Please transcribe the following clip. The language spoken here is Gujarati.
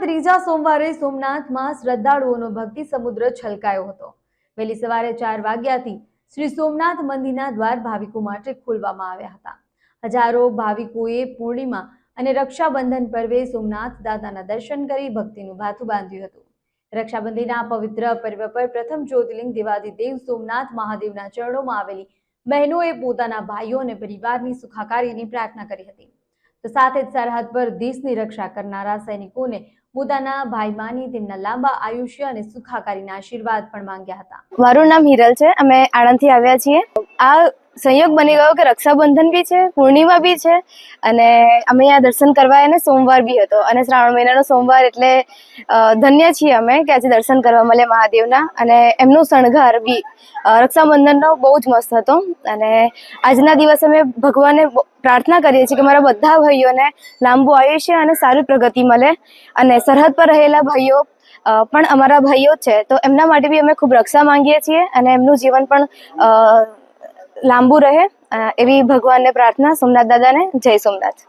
ત્રીજા સોમવારે સોમનાથમાં શ્રદ્ધાળુઓનો ભક્તિ સમુદ્ર છલકાયો હતો. વહેલી સવારે ચાર વાગ્યાથી શ્રી સોમનાથ મંદિરના દ્વાર ભાવિકો માટે ખોલવામાં આવ્યા હતા. હજારો ભાવિકોએ પૂર્ણિમા અને રક્ષાબંધન પર્વે સોમનાથ દાદાના દર્શન કરી ભક્તિનું ભાથું બાંધ્યું હતું. રક્ષાબંધનના પવિત્ર પર્વ પર પ્રથમ જ્યોતિર્લિંગ દેવાદિદેવ સોમનાથ મહાદેવના ચરણોમાં આવેલી બહેનોએ પોતાના ભાઈઓ અને પરિવારની સુખાકારીની પ્રાર્થના કરી હતી. સાથે જ સરહદ પર દેશની રક્ષા કરનારા સૈનિકોને પોતાના ભાઈમાની તેમના લાંબા આયુષ્ય અને સુખાકારીના આશીર્વાદ પણ માંગ્યા હતા. મારું નામ હિરલ છે. અમે આણંદથી આવ્યા છીએ. આ સંયોગ બની ગયો કે રક્ષાબંધન બી છે, પૂર્ણિમા બી છે અને અમે અહીંયા દર્શન કરવા અને સોમવાર બી હતો અને શ્રાવણ મહિનાનો સોમવાર એટલે ધન્ય છીએ અમે કે આજે દર્શન કરવા મળે મહાદેવના અને એમનો શણગાર બી રક્ષાબંધનનો બહુ જ મસ્ત હતો અને આજના દિવસે અમે ભગવાનને પ્રાર્થના કરીએ છીએ કે મારા બધા ભાઈઓને લાંબુ આયુષ્ય અને સારી પ્રગતિ મળે અને સરહદ પર રહેલા ભાઈઓ પણ અમારા ભાઈઓ છે. તો એમના માટે બી અમે ખૂબ રક્ષા માંગીએ છીએ અને એમનું જીવન પણ લાંબુ રહે એવી ભગવાનને પ્રાર્થના સોમનાથ દાદાને જય સોમનાથ.